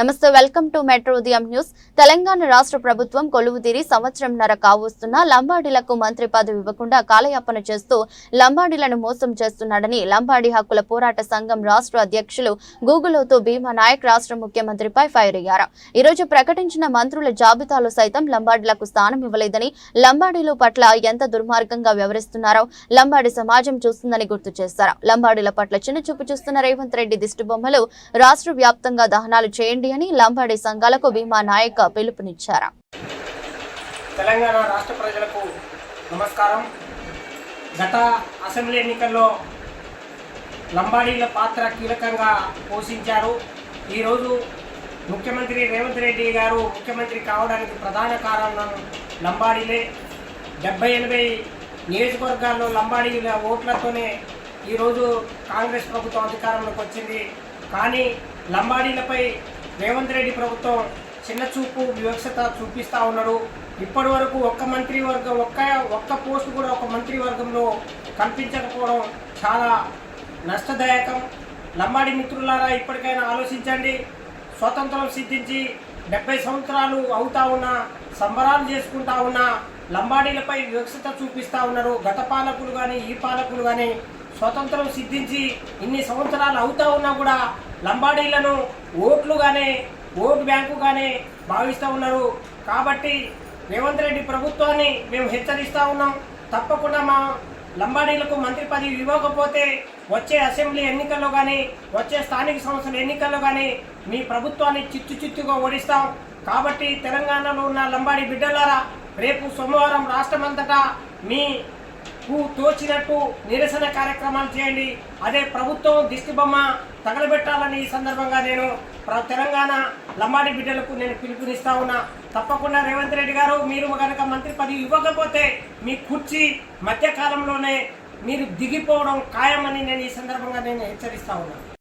నమస్తే welcome to metro ఉదయం news. Telangana రాష్ట్ర ప్రభుత్వం కొలువుతీరి సంవత్సరంన్నర కావస్తున్న లంబాడీలకు మంత్రి పదవి ఇవ్వకుండా కాలయాపన చేస్తూ లంబాడీలను మోసం చేస్తున్నాడని లంబాడీ హక్కుల పోరాట సంఘం రాష్ట్ర అధ్యక్షులు గూగులోతు భీమా నాయక్ రాష్ట్ర ముఖ్యమంత్రిపై ఫైర్ అయ్యారు. ఈ రోజు ప్రకటించిన మంత్రుల జాబితాలో సైతం లంబాడీలకు స్థానం ఇవ్వలేదని లంబాడీల పట్ల ఎంత దుర్మార్గంగా వ్యవహరిస్తున్నారో లంబాడీ సమాజం చూస్తుందని గుర్తు చేశారు. లంబాడీల పట్ల చిన్న చూపు చూస్తున్న రేవంత్ రెడ్డి దిష్టిబొమ్మలు రాష్ట్ర వ్యాప్తంగా దహనాలు చేయండి అని లంబాడీ సంఘాలకు భీమా నాయక్ పిలుపునిచ్చారు. తెలంగాణ రాష్ట్ర ప్రజలకు నమస్కారం. గత అసెంబ్లీ ఎన్నికల్లో లంబాడీల పాత్ర కీలకంగా పోషించారు. ఈరోజు ముఖ్యమంత్రి రేవంత్ రెడ్డి గారు ముఖ్యమంత్రి కావడానికి ప్రధాన కారణం లంబాడీలే. డెబ్బై ఎనభై నియోజకవర్గాల్లో లంబాడీల ఓట్లతోనే ఈరోజు కాంగ్రెస్ ప్రభుత్వం అధికారంలోకి వచ్చింది. కానీ లంబాడీలపై రేవంత్ రెడ్డి ప్రభుత్వం చిన్న చూపు వివక్షత చూపిస్తూ ఉన్నాడు. ఇప్పటి వరకు ఒక్క మంత్రి వర్గం ఒక్క ఒక్క పోస్ట్ కూడా ఒక మంత్రి వర్గంలో కనిపించకపోవడం చాలా నష్టదాయకం. లంబాడి మిత్రులారా ఇప్పటికైనా ఆలోచించండి. స్వతంత్రం సిద్ధించి డెబ్బై సంవత్సరాలు అవుతా ఉన్నా సంబరాలు చేసుకుంటా ఉన్నా లంబాడీలపై వివక్షత చూపిస్తూ ఉన్నారు. గత పాలకులు కానీ ఈ పాలకులు కానీ స్వతంత్రం సిద్ధించి ఇన్ని సంవత్సరాలు అవుతా ఉన్నా కూడా లంబాడీలను ఓట్లుగానే ఓటు బ్యాంకుగానే భావిస్తూ ఉన్నారు. కాబట్టి రేవంత్ రెడ్డి ప్రభుత్వాన్ని మేము హెచ్చరిస్తూ ఉన్నాం. తప్పకుండా మా లంబాడీలకు మంత్రి పదవి ఇవ్వకపోతే వచ్చే అసెంబ్లీ ఎన్నికల్లో కానీ వచ్చే స్థానిక సంస్థల ఎన్నికల్లో కానీ మీ ప్రభుత్వాన్ని చిత్తు చిత్తుగా ఓడిస్తాం. కాబట్టి తెలంగాణలో ఉన్న లంబాడీ బిడ్డలారా రేపు సోమవారం రాష్ట్రమంతటా మీ తోచినట్టు నిరసన కార్యక్రమాలు చేయండి. అదే ప్రభుత్వం దిష్టిబొమ్మ తగలబెట్టాలని ఈ సందర్భంగా నేను తెలంగాణ లంబాడి బిడ్డలకు నేను పిలుపునిస్తా ఉన్నా. తప్పకుండా రేవంత్ రెడ్డి గారు మీరు కనుక మంత్రి పదవి ఇవ్వకపోతే మీ కుర్చీ మధ్యకాలంలోనే మీరు దిగిపోవడం ఖాయమని నేను ఈ సందర్భంగా నేను హెచ్చరిస్తా ఉన్నా.